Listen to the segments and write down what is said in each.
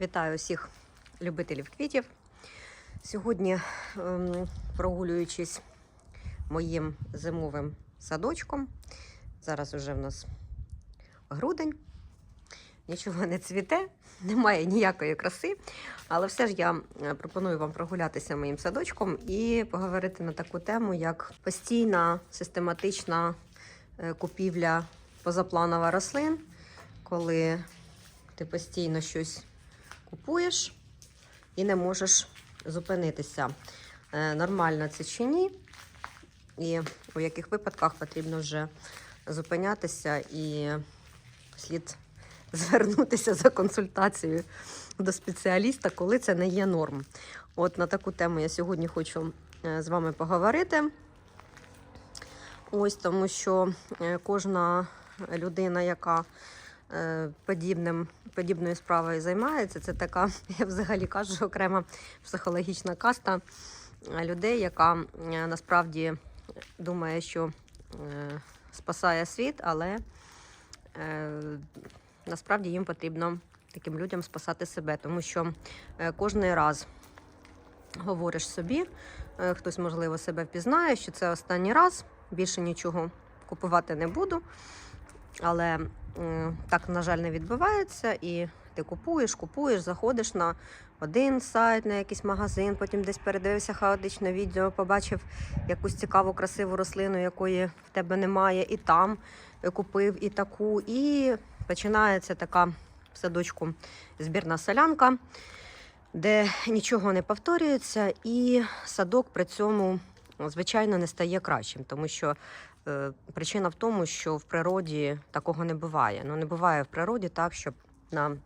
Вітаю усіх любителів квітів. Сьогодні, ем, прогулюючись моїм зимовим садочком, зараз уже в нас грудень, нічого не цвіте, немає ніякої краси, але все ж я е, пропоную вам прогулятися моїм садочком і поговорити на таку тему, як постійна систематична е, купівля позапланова рослин, коли ти постійно щось купуєш і не можеш зупинитися. Е, Нормально це чи ні, і у яких випадках потрібно вже зупинятися і слід звернутися за консультацією до спеціаліста, коли це не є норм. От на таку тему я сьогодні хочу е, з вами поговорити. Ось тому що е, кожна людина, яка подібним, подібною справою займається, це така, я взагалі кажу, окрема психологічна каста е, людей, яка е, насправді думає, що е, спасає світ, але е, насправді їм потрібно таким людям спасати себе, тому що е, кожний раз говориш собі, е, хтось, можливо, себе впізнає, що це останній раз, більше нічого купувати не буду. Але так, на жаль, не відбувається. І ти купуєш, купуєш, заходиш на один сайт, на якийсь магазин, потім десь передивився хаотичне відео, побачив якусь цікаву, красиву рослину, якої в тебе немає, і там купив і таку. І починається така в садочку збірна солянка, де нічого не повторюється, і садок при цьому, звичайно, не стає кращим, тому що Причина в тому, що в природі такого не буває. Ну, не буває в природі так, щоб на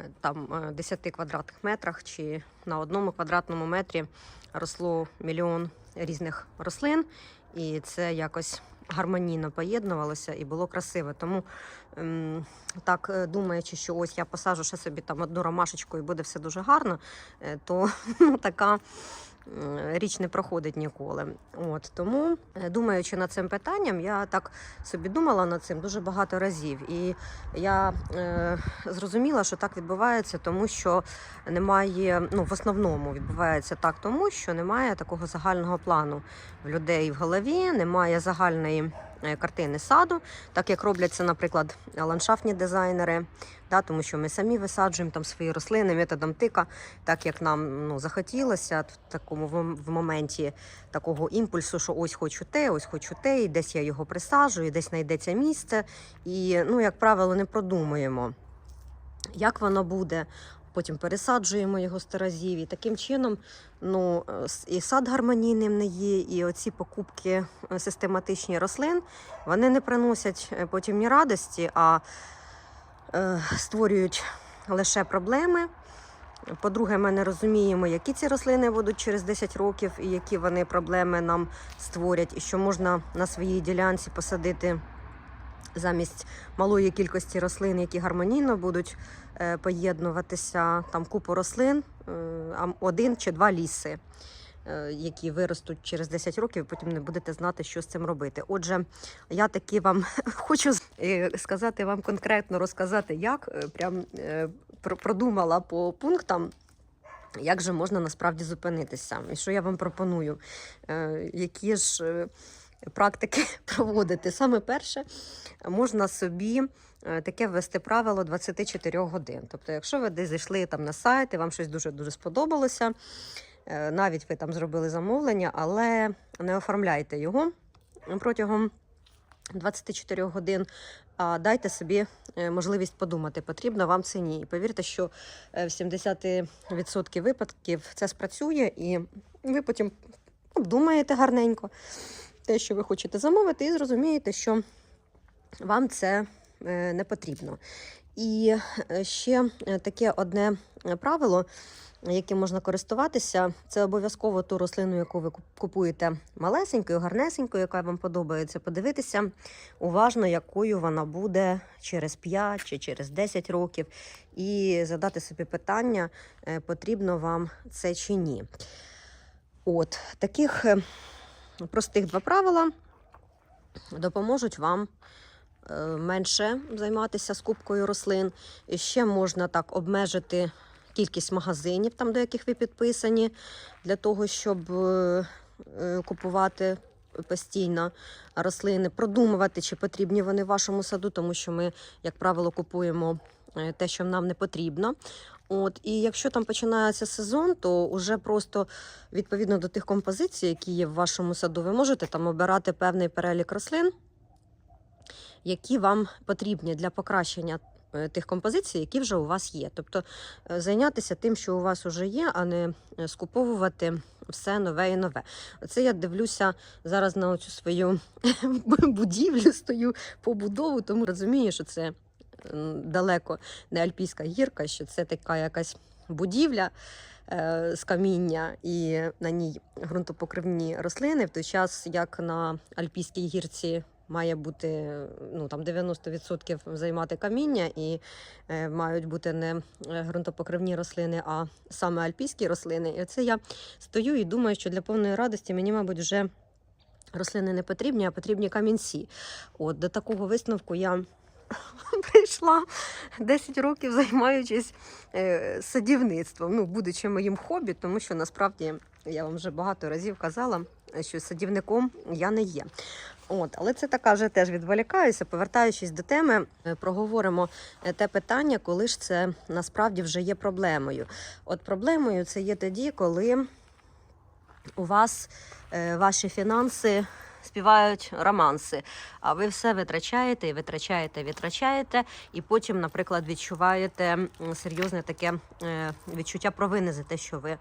е, там, е, 10 квадратних метрах чи на одному квадратному метрі росло мільйон різних рослин, і це якось гармонійно поєднувалося і було красиво. Тому ем, так е, думаючи, що ось я посажу ще собі там одну ромашечку і буде все дуже гарно, е, то ну, така річ не проходить ніколи. От тому, е, думаючи над цим питанням, я так собі думала над цим дуже багато разів. І я е, зрозуміла, що так відбувається, тому що немає, ну в основному відбувається так, тому що немає такого загального плану в людей в голові, немає загальної картини саду, так як роблять це, наприклад, ландшафтні дизайнери. Да, тому що ми самі висаджуємо там свої рослини методом тика, так як нам ну, захотілося в такому в моменті такого імпульсу, що ось хочу те, ось хочу те, і десь я його присаджую, і десь знайдеться місце. І, ну, як правило, не продумуємо, як воно буде. Потім пересаджуємо його сто разів. І таким чином ну, е, і сад гармонійним не є, і оці покупки е, систематичні рослин вони не приносять е, потім ні радості, а е, створюють лише проблеми. По-друге, ми не розуміємо, які ці рослини будуть через 10 років і які вони проблеми нам створять, і що можна на своїй ділянці посадити замість малої кількості рослин, які гармонійно будуть е, поєднуватися, там купу рослин, е, один чи два ліси, е, які виростуть через 10 років, і потім не будете знати, що з цим робити. Отже, я таки вам хочу сказати вам конкретно розказати, як прям продумала по пунктам. Як же можна насправді зупинитися? І що я вам пропоную? Які ж практики проводити? Саме перше, можна собі е, таке ввести правило 24 годин. Тобто, якщо ви десь зайшли там на сайт, і вам щось дуже дуже сподобалося, е, навіть ви там зробили замовлення, але не оформляйте його протягом 24 годин. А дайте собі е, можливість подумати, потрібно вам це ні. І повірте, що в 70% випадків це спрацює, і ви потім обдумаєте гарненько те, що ви хочете замовити, і зрозумієте, що вам це е, не потрібно. І е, ще е, таке одне правило, яким можна користуватися, це обов'язково ту рослину, яку ви купуєте малесенькою, гарнесенькою, яка вам подобається, подивитися уважно, якою вона буде через 5 чи через 10 років, і задати собі питання, потрібно вам це чи ні. От таких простих два правила допоможуть вам е, менше займатися скупкою рослин. І ще можна так обмежити кількість магазинів, там, до яких ви підписані, для того, щоб е, е, купувати постійно рослини, продумувати, чи потрібні вони в вашому саду, тому що ми, як правило, купуємо те, що нам не потрібно. От, і якщо там починається сезон, то вже просто відповідно до тих композицій, які є в вашому саду, ви можете там обирати певний перелік рослин, які вам потрібні для покращення е, тих композицій, які вже у вас є. Тобто е, зайнятися тим, що у вас вже є, а не е, скуповувати все нове і нове. Оце я дивлюся зараз на цю свою будівлю, стою побудову, тому розумію, що це далеко не альпійська гірка, що це така якась будівля е, з каміння і на ній ґрунтопокривні рослини, в той час як на альпійській гірці. Має бути ну там 90% займати каміння, і е, мають бути не е, ґрунтопокривні рослини, а саме альпійські рослини. І оце я стою і думаю, що для повної радості мені, мабуть, вже рослини не потрібні, а потрібні камінці. От до такого висновку я прийшла 10 років займаючись е, садівництвом, ну, будучи моїм хобі, тому що насправді я вам вже багато разів казала, що садівником я не є. От, але це така вже теж відволікаюся. Повертаючись до теми, е, проговоримо е, те питання, коли ж це насправді вже є проблемою. От проблемою це є тоді, коли у вас ваші фінанси співають романси, а ви все витрачаєте і витрачаєте, витрачаєте, і потім, наприклад, відчуваєте серйозне таке е, відчуття провини за те, що ви е,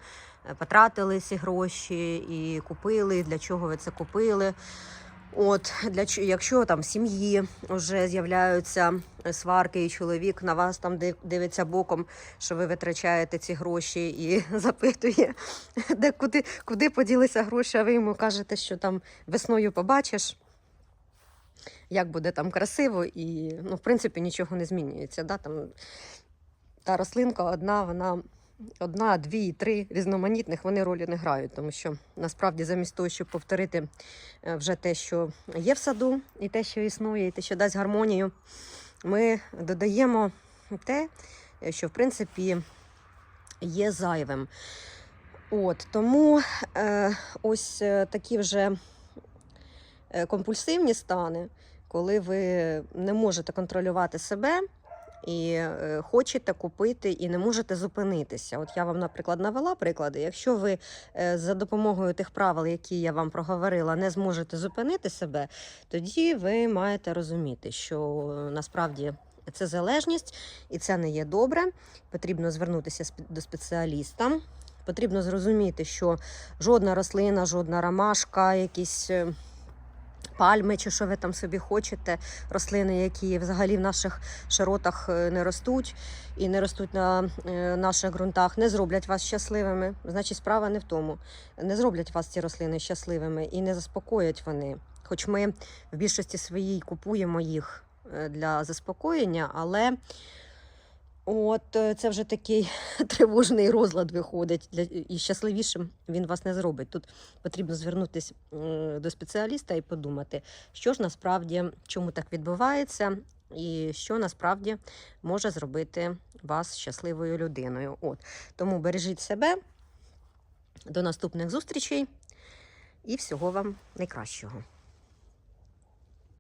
потратили ці гроші і купили, для чого ви це купили. От для якщо там в сім'ї вже з'являються е, сварки, і чоловік на вас там дивиться боком, що ви витрачаєте ці гроші і запитує, де куди, куди поділися гроші, а ви йому кажете, що там весною побачиш, як буде там красиво, і ну, в принципі нічого не змінюється. Да? Там, та рослинка одна, вона одна, дві, три різноманітних вони ролі не грають, тому що насправді замість того, щоб повторити е, вже те, що є в саду, і те, що існує, і те, що дасть гармонію, ми додаємо те, е, що в принципі є зайвим. От тому е, ось е, такі вже компульсивні стани, коли ви не можете контролювати себе і е, хочете купити і не можете зупинитися. От я вам, наприклад, навела приклади. Якщо ви е, за допомогою тих правил, які я вам проговорила, не зможете зупинити себе, тоді ви маєте розуміти, що е, насправді. Це залежність, і це не є добре. Потрібно звернутися до спеціаліста. Потрібно зрозуміти, що жодна рослина, жодна ромашка, якісь пальми, чи що ви там собі хочете, рослини, які взагалі в наших широтах е, не ростуть і не ростуть на е, наших ґрунтах, не зроблять вас щасливими. Значить, справа не в тому. Не зроблять вас ці рослини щасливими і не заспокоять вони. Хоч ми в більшості своїй купуємо їх е, для заспокоєння, але от е, це вже такий тривожний розлад виходить. Для, і щасливішим він вас не зробить. Тут потрібно звернутися до спеціаліста і подумати, що ж насправді чому так відбувається, і що насправді може зробити вас щасливою людиною. От тому бережіть себе. До наступних зустрічей і всього вам найкращого.